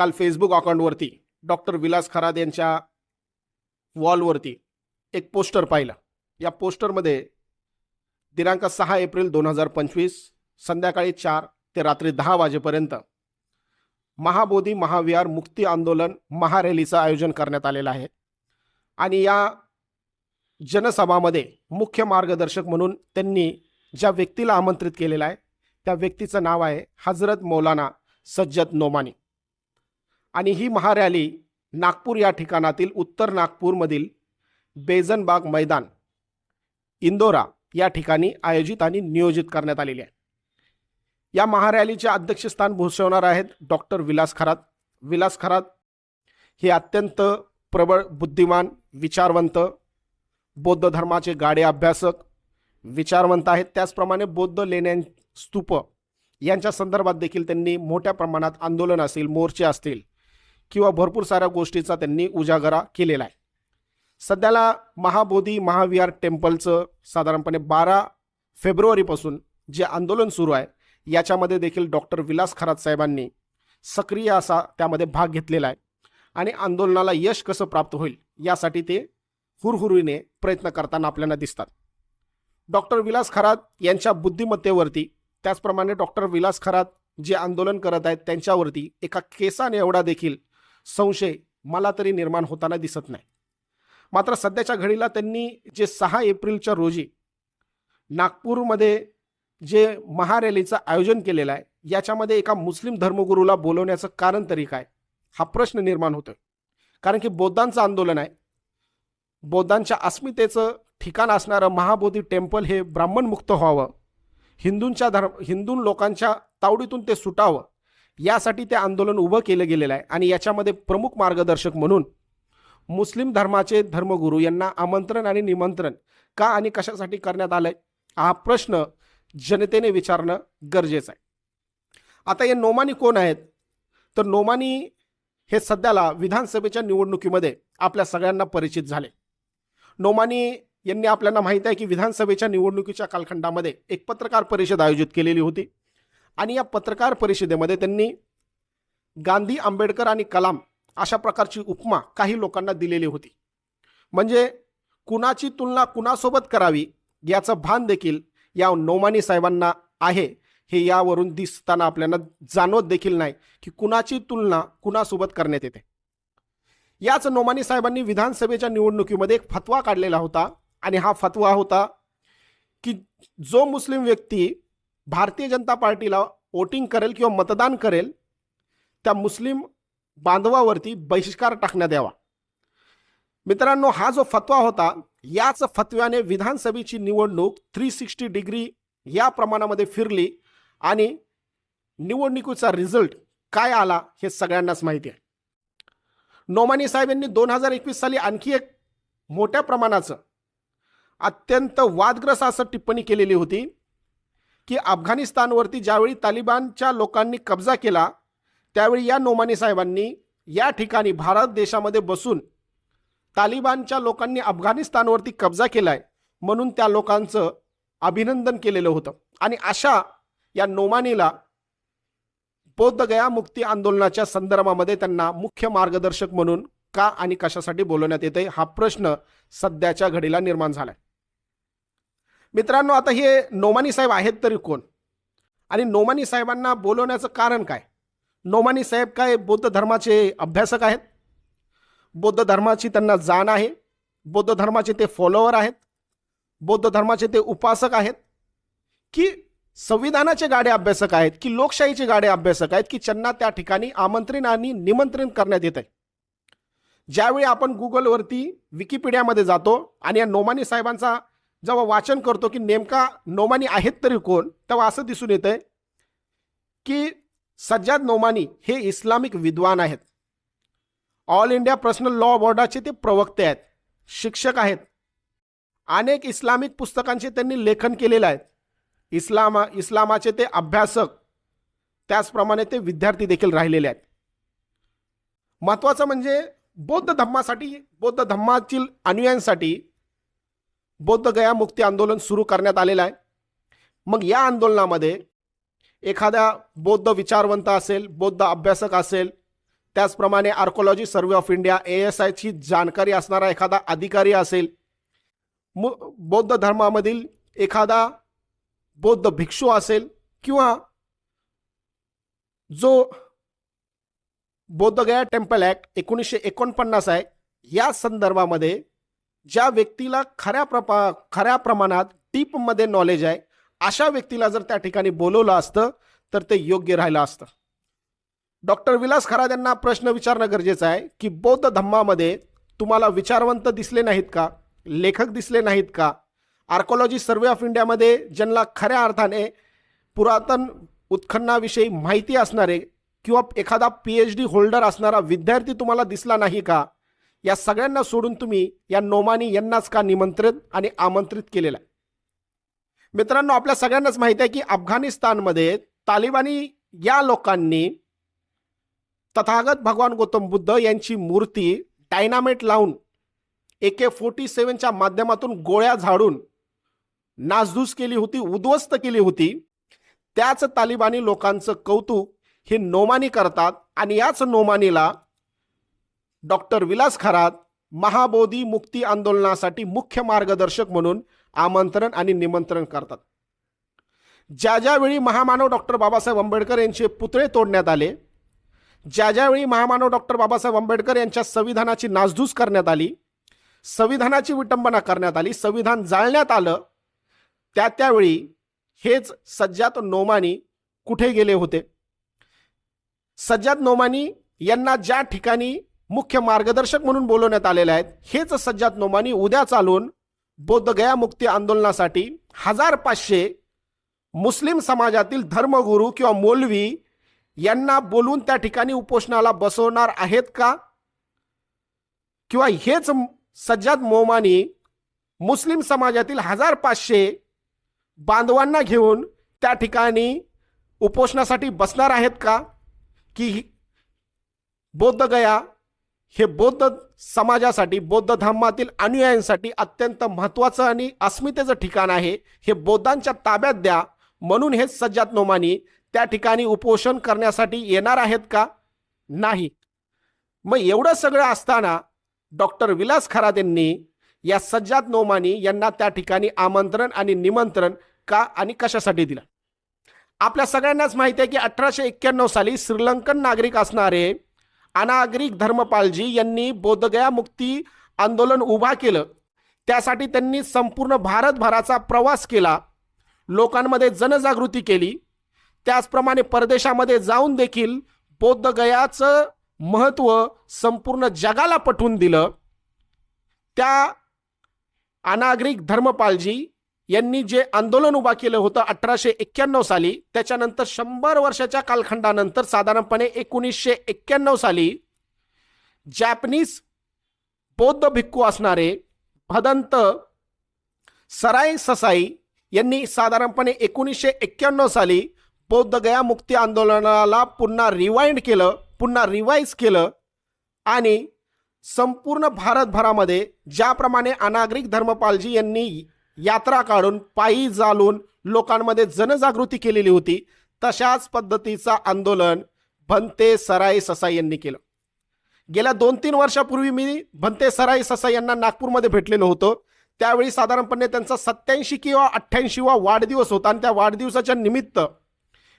काल फेसबुक अकाउंटवरती डॉक्टर विलास खराद यांच्या वॉलवरती एक पोस्टर पाहिलं. या पोस्टरमध्ये दिनांक सहा एप्रिल दोन हजार पंचवीस संध्याकाळी चार ते रात्री दहा वाजेपर्यंत महाबोधी महाविहार मुक्ती आंदोलन महारॅलीचं आयोजन करण्यात आलेलं आहे. आणि या जनसभामध्ये मुख्य मार्गदर्शक म्हणून त्यांनी ज्या व्यक्तीला आमंत्रित केलेलं आहे त्या व्यक्तीचं नाव आहे हजरत मौलाना सज्जद नोमानी. आणि ही महारॅली नागपूर या ठिकाणातील उत्तर नागपूरमधील बेजनबाग मैदान इंदोरा या ठिकाणी आयोजित आणि नियोजित करण्यात आलेली आहे. या महारॅलीचे अध्यक्षस्थान भूषवणार आहेत डॉक्टर विलास खरात. विलास खरात हे अत्यंत प्रबळ बुद्धिमान विचारवंत बौद्ध धर्माचे गाडे अभ्यासक विचारवंत आहेत. त्याचप्रमाणे बौद्ध लेण्या स्तूप यांच्या संदर्भात देखील त्यांनी मोठ्या प्रमाणात आंदोलन असतील मोर्चे असतील किंवा भरपूर साऱ्या गोष्टीचा त्यांनी उजागरा केलेला आहे. सध्याला महाबोधी महाविहार टेम्पलचं साधारणपणे बारा फेब्रुवारीपासून जे आंदोलन सुरू आहे याच्यामध्ये देखील डॉक्टर विलास खरात साहेबांनी सक्रिय असा त्यामध्ये भाग घेतलेला आहे आणि आंदोलनाला यश कसं प्राप्त होईल यासाठी ते हुरहुरीने प्रयत्न करताना आपल्याला दिसतात. डॉक्टर विलास खरात यांच्या बुद्धिमत्तेवरती त्याचप्रमाणे डॉक्टर विलास खरात जे आंदोलन करत आहेत त्यांच्यावरती एका केसाने एवढा देखील संशय मला तरी निर्माण होताना दिसत नाही. मात्र सध्याच्या घडीला त्यांनी जे सहा एप्रिलच्या रोजी नागपूरमध्ये जे महारॅलीचं आयोजन केलेलं आहे याच्यामध्ये एका मुस्लिम धर्मगुरूला बोलवण्याचं कारण तरी काय? हा प्रश्न निर्माण होतोय. कारण की बौद्धांचं आंदोलन आहे. बौद्धांच्या अस्मितेचं ठिकाण असणारं महाबोधी टेम्पल हे ब्राह्मणमुक्त व्हावं. हिंदूंच्या धर्म हिंदू लोकांच्या तावडीतून ते सुटावं. यासाठी ते आंदोलन उभं केलं गेलेलं आहे. आणि याच्यामध्ये प्रमुख मार्गदर्शक म्हणून मुस्लिम धर्माचे धर्मगुरू यांना आमंत्रण आणि निमंत्रण का आणि कशासाठी करण्यात आलंय हा प्रश्न जनतेने विचारणं गरजेचं आहे. आता हे नोमानी कोण आहेत? तर नोमानी हे सध्याला विधानसभेच्या निवडणुकीमध्ये आपल्या सगळ्यांना परिचित झाले. नोमानी यांनी आपल्याला माहीत आहे की विधानसभेच्या निवडणुकीच्या कालखंडामध्ये एक पत्रकार परिषद आयोजित केलेली होती. आणि या पत्रकार परिषदेमध्ये त्यांनी गांधी आंबेडकर आणि कलाम अशा प्रकारची उपमा काही लोकांना दिलेली होती. म्हणजे कुणाची तुलना कुणासोबत करावी याचं भान देखील या नोमानी साहेबांना आहे हे यावरून दिसताना आपल्याला जाणवत देखील नाही की कुणाची तुलना कुणासोबत करण्यात येते. याच नोमानी साहेबांनी विधानसभेच्या निवडणुकीमध्ये एक फतवा काढलेला होता आणि हा फतवा होता की जो मुस्लिम व्यक्ती भारतीय जनता पार्टीला वोटिंग करेल किंवा मतदान करेल त्या मुस्लिम बांधवावरती बहिष्कार टाकण्यात यावा. मित्रांनो हा जो फतवा होता याच फतव्याने विधानसभेची निवडणूक थ्री सिक्स्टी डिग्री या प्रमाणामध्ये फिरली आणि निवडणुकीचा रिझल्ट काय आला हे सगळ्यांनाच माहिती आहे. नोमानी साहेब यांनी दोन हजार एकवीस साली आणखी एक मोठ्या प्रमाणाचं अत्यंत वादग्रस्त असं टिप्पणी केलेली होती. की अफगाणिस्तानवरती ज्यावेळी तालिबानच्या लोकांनी कब्जा केला त्यावेळी या नोमानी साहेबांनी या ठिकाणी भारत देशामध्ये बसून तालिबानच्या लोकांनी अफगाणिस्तानवरती कब्जा केला आहे म्हणून त्या लोकांचं अभिनंदन केलेलं होतं. आणि अशा या नोमानीला बौद्धगया मुक्ती आंदोलनाच्या संदर्भामध्ये त्यांना मुख्य मार्गदर्शक म्हणून का आणि कशासाठी बोलवण्यात येते हा प्रश्न सध्याच्या घडीला निर्माण झाला आहे मित्रांनो आता हे नोमानी साहेब आहेत तरी कोण? आणि नोमानी साहेबांना बोलवण्याचं कारण काय? नोमानी साहेब काय बौद्ध धर्माचे अभ्यासक आहेत? बौद्ध धर्माची त्यांना जाण आहे. बौद्ध धर्माचे ते फॉलोअर आहेत. बौद्ध धर्माचे ते उपासक आहेत. की संविधानाचे गाडे अभ्यासक आहेत की लोकशाहीचे गाडे अभ्यासक आहेत की त्यांना त्या ठिकाणी आमंत्रण आणि निमंत्रण करण्यात येत आहे ज्यावेळी आपण गुगलवरती विकिपीडियामध्ये जातो आणि या नोमानी साहेबांचा जेव्हा वाचन करतो की नेमका नोमानी आहेत तरी कोण तेव्हा असं दिसून येतंय की सज्जाद नोमानी हे इस्लामिक विद्वान आहेत. ऑल इंडिया पर्सनल लॉ बोर्डाचे ते प्रवक्ते आहेत शिक्षक आहेत. अनेक इस्लामिक पुस्तकांचे त्यांनी लेखन केलेलं आहे. इस्लामा इस्लामाचे ते अभ्यासक त्याचप्रमाणे ते विद्यार्थी देखील राहिलेले आहेत. महत्त्वाचं म्हणजे बौद्ध धम्मासाठी बौद्ध धम्मातील अनुयायांसाठी बौद्ध गया मुक्ती आंदोलन सुरू करण्यात आलेलं आहे. मग या आंदोलनामध्ये एखाद्या बौद्ध विचारवंत असेल बौद्ध अभ्यासक असेल त्याचप्रमाणे archaeology survey of India A S आयची जानकारी असणारा एखादा अधिकारी असेल मु बौद्ध धर्मामधील एखादा बौद्ध भिक्षू असेल किंवा जो बौद्धगया टेम्पल ॲक्ट एकोणीसशे एकोणपन्नास आहे या संदर्भामध्ये ज्या व्यक्तीला खऱ्या प्रपा खऱ्या प्रमाणात डीपमध्ये नॉलेज आहे अशा व्यक्तीला जर त्या ठिकाणी बोलवलं असतं तर ते योग्य राहिलं असतं. डॉक्टर विलास खराद यांना प्रश्न विचारणं गरजेचं आहे की बौद्ध धम्मामध्ये तुम्हाला विचारवंत दिसले नाहीत का? लेखक दिसले नाहीत का? आर्कोलॉजी सर्वे ऑफ इंडियामध्ये ज्यांना खऱ्या अर्थाने पुरातन उत्खननाविषयी माहिती असणारे किंवा एखादा पी एच डी होल्डर असणारा विद्यार्थी तुम्हाला दिसला नाही का? या सगळ्यांना सोडून तुम्ही या नोमानी यांनाच का निमंत्रित आणि आमंत्रित केलेलं आहे? मित्रांनो आपल्या सगळ्यांनाच माहिती आहे की अफगाणिस्तानमध्ये तालिबानी या लोकांनी तथागत भगवान गौतम बुद्ध यांची मूर्ती डायनामेट लावून ए के फोर्टी सेवनच्या माध्यमातून गोळ्या झाडून नासधूस केली होती उद्ध्वस्त केली होती. त्याच तालिबानी लोकांचं कौतुक हे नोमानी करतात आणि याच नोमानीला डॉक्टर विलास खरात महाबोधी मुक्ती आंदोलनासाठी मुख्य मार्गदर्शक म्हणून आमंत्रण आणि निमंत्रण करतात. ज्या ज्यावेळी महामानव डॉक्टर बाबासाहेब आंबेडकर यांचे पुतळे तोडण्यात आले ज्या ज्यावेळी महामानव डॉक्टर बाबासाहेब आंबेडकर यांच्या संविधानाची नासधूस करण्यात आली संविधानाची विटंबना करण्यात आली संविधान जाळण्यात आलं त्या त्यावेळी हेच सज्जात नोमानी कुठे गेले होते? सज्जात नोमानी यांना ज्या ठिकाणी मुख्य मार्गदर्शक म्हणून बोलवण्यात आलेले आहेत. हेच सज्जाद नोमानी उद्या चालून बौद्धगया मुक्ती आंदोलनासाठी हजार पाचशे मुस्लिम समाजातील धर्मगुरू किंवा मौलवी यांना बोलून त्या ठिकाणी उपोषणाला बसवणार आहेत का? किंवा हेच सज्जाद मोमानी मुस्लिम समाजातील हजार पाचशे बांधवांना घेऊन त्या ठिकाणी उपोषणासाठी बसणार आहेत का? की बौद्धगया हे बौद्ध समाजासाठी बौद्ध धर्मातील अनुयायांसाठी अत्यंत महत्त्वाचं आणि अस्मितेचं ठिकाण आहे. हे बौद्धांच्या ताब्यात द्या. म्हणून हे सज्जात नोमानी त्या ठिकाणी उपोषण करण्यासाठी येणार आहेत का? नाही. मग एवढं सगळं असताना डॉक्टर विलास खरात यांनी या सज्जात नोमानी यांना त्या ठिकाणी आमंत्रण आणि निमंत्रण का आणि कशासाठी दिलं? आपल्या सगळ्यांनाच माहिती आहे की अठराशे एक्क्याण्णव साली श्रीलंकन नागरिक असणारे अनागरिक धर्मपालजी यांनी बोधगया मुक्ती आंदोलन उभा केलं. त्यासाठी त्यांनी संपूर्ण भारतभराचा प्रवास केला. लोकांमध्ये जनजागृती केली. त्याचप्रमाणे परदेशामध्ये जाऊन देखील बौद्धगयाचं महत्त्व संपूर्ण जगाला पटवून दिलं. त्या अनागरिक धर्मपालजी यांनी जे आंदोलन उभा केलं होतं अठराशे एक्क्याण्णव साली त्याच्यानंतर शंभर वर्षाच्या कालखंडानंतर साधारणपणे एकोणीसशे एक्क्याण्णव साली जॅपनीज बौद्ध भिक्खू असणारे भदंत सराय ससाई यांनी साधारणपणे एकोणीसशे एक्क्याण्णव साली बौद्धगया मुक्ती आंदोलनाला पुन्हा रिवाइंड केलं पुन्हा रिवाईज केलं आणि संपूर्ण भारतभरामध्ये ज्याप्रमाणे अनागरिक धर्मपालजी यांनी यात्रा काढून पायी जालून लोकांमध्ये जनजागृती केलेली होती तशाच पद्धतीचं आंदोलन भंते सराई ससाई यांनी केलं. गेल्या दोन तीन वर्षापूर्वी मी भंते सराई ससाई यांना नागपूरमध्ये भेटलेलो होतो. त्यावेळी साधारणपणे त्यांचा सत्याऐंशी किंवा अठ्ठ्याऐंशीवा वाढदिवस होता आणि त्या वाढदिवसाच्या निमित्त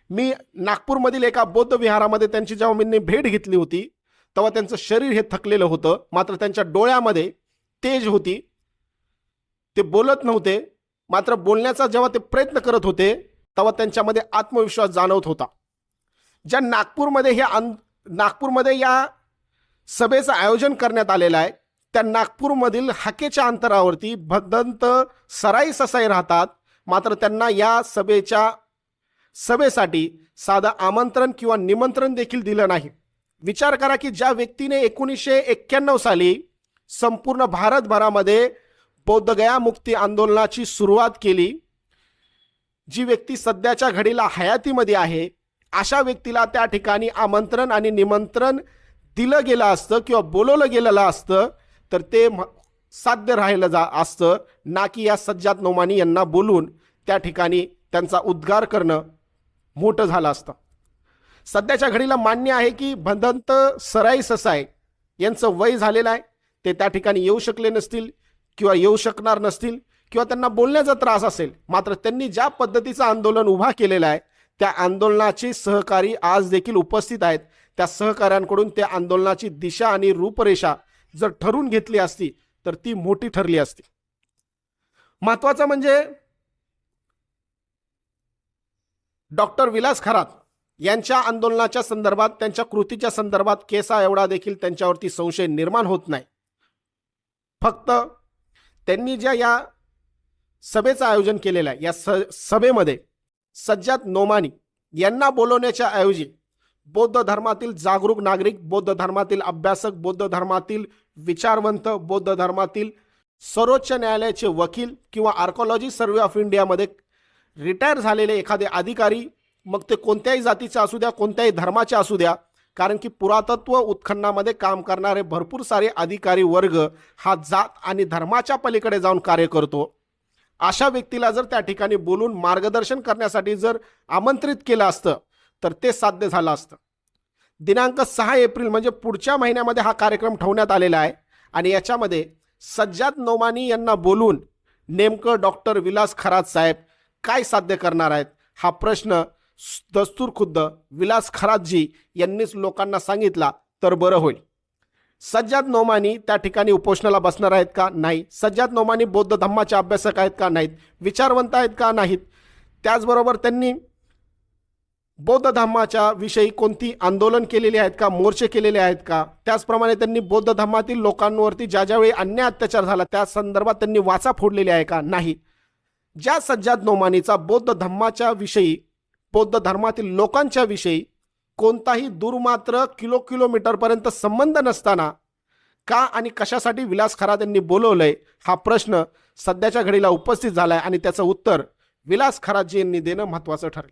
मी नागपूरमधील एका बौद्ध विहारामध्ये त्यांची जेव्हा मी भेट घेतली होती तेव्हा त्यांचं शरीर हे थकलेलं होतं. मात्र त्यांच्या डोळ्यामध्ये तेज होती. ते बोलत नव्हते. मात्र बोलण्याचा जेव्हा ते प्रयत्न करत होते तेव्हा त्यांच्यामध्ये आत्मविश्वास जाणवत होता. ज्या नागपूरमध्ये हे आंद नागपूरमध्ये या सभेचं आयोजन करण्यात आलेलं आहे त्या नागपूरमधील हाकेच्या अंतरावरती भदंत सराई ससाई राहतात. मात्र त्यांना या सभेच्या सभेसाठी साधं आमंत्रण किंवा निमंत्रण देखील दिलं नाही. विचार करा की ज्या व्यक्तीने एकोणीसशे एक्क्याण्णव साली संपूर्ण भारतभरामध्ये बौद्धगया मुक्ती आंदोलनाची सुरुवात केली. जी व्यक्ती सध्याच्या घडीला हयातीमध्ये आहे अशा व्यक्तीला त्या ठिकाणी आमंत्रण आणि निमंत्रण दिलं गेलं असतं किंवा बोलवलं गेलेलं असतं तर ते म- साध्य राहिलं जा असतं. ना की या सज्जात नोमानी यांना बोलून त्या ठिकाणी त्यांचा उद्गार करणं मोठं झालं असतं. सध्याच्या घडीला मान्य आहे की भदंत सराई ससाई यांचं वय झालेलं आहे. ते त्या ठिकाणी येऊ शकले नसतील. किंवा येऊ शकणार नसतील किंवा त्यांना बोलण्याचा त्रास असेल मात्र त्यांनी ज्या पद्धतीचं आंदोलन उभा केलेलं आहे त्या आंदोलनाचे सहकारी आज देखील उपस्थित आहेत. त्या सहकाऱ्यांकडून त्या आंदोलनाची दिशा आणि रूपरेषा जर ठरवून घेतली असती तर ती मोठी ठरली असती. महत्वाचं म्हणजे डॉक्टर विलास खरात यांच्या आंदोलनाच्या संदर्भात त्यांच्या कृतीच्या संदर्भात केसा एवढा देखील त्यांच्यावरती संशय निर्माण होत नाही. फक्त त्यांनी ज्या या सभेचं आयोजन केलेलं आहे या स सभेमध्ये सज्जाद नोमानी यांना बोलवण्याच्या ऐवजी बौद्ध धर्मातील जागरूक नागरिक बौद्ध धर्मातील अभ्यासक बौद्ध धर्मातील विचारवंत बौद्ध धर्मातील सर्वोच्च न्यायालयाचे वकील किंवा आर्कॉलॉजी सर्वे ऑफ इंडियामध्ये रिटायर झालेले एखादे अधिकारी मग ते कोणत्याही जातीचे असू द्या कोणत्याही धर्माचे असू द्या कारण की पुरातत्व उत्खननामध्ये काम करणारे भरपूर सारे अधिकारी वर्ग हा जात आणि धर्माच्या पलीकडे जाऊन कार्य करतो. अशा व्यक्तीला जर त्या ठिकाणी बोलून मार्गदर्शन करण्यासाठी जर आमंत्रित केलं असतं तर ते साध्य झालं असतं. दिनांक सहा एप्रिल म्हणजे पुढच्या महिन्यामध्ये हा कार्यक्रम ठेवण्यात आलेला आहे आणि याच्यामध्ये सज्जाद नोमानी यांना बोलून नेमकं डॉक्टर विलास खरात साहेब काय साध्य करणार आहेत हा प्रश्न दस्तूर खुद्द विलास खरातजी यांनीच लोकांना सांगितला तर बरं होईल. सज्जाद नोमानी त्या ठिकाणी उपोषणाला बसणार आहेत का नाही? सज्जाद नोमानी बौद्ध धम्माचे अभ्यासक आहेत का नाहीत? विचारवंत आहेत का नाहीत? त्याचबरोबर त्यांनी बौद्ध धर्माच्या विषयी कोणती आंदोलन केलेली आहेत का? मोर्चे केलेले आहेत का? त्याचप्रमाणे त्यांनी बौद्ध धर्मातील लोकांवरती ज्या ज्यावेळी अन्याय अत्याचार झाला त्या संदर्भात त्यांनी वाचा फोडलेली आहे का? नाही. ज्या सज्जाद नोमानीचा बौद्ध धर्माच्या विषयी बौद्ध धर्मातील लोकांच्या विषयी कोणताही दूरमात्र किलो किलोमीटरपर्यंत संबंध नसताना का आणि कशासाठी विलास खरात यांनी बोलवलंय हा प्रश्न सध्याच्या घडीला उपस्थित झाला आहे आणि त्याचं उत्तर विलास खरातजी यांनी देणं महत्त्वाचं ठरेल.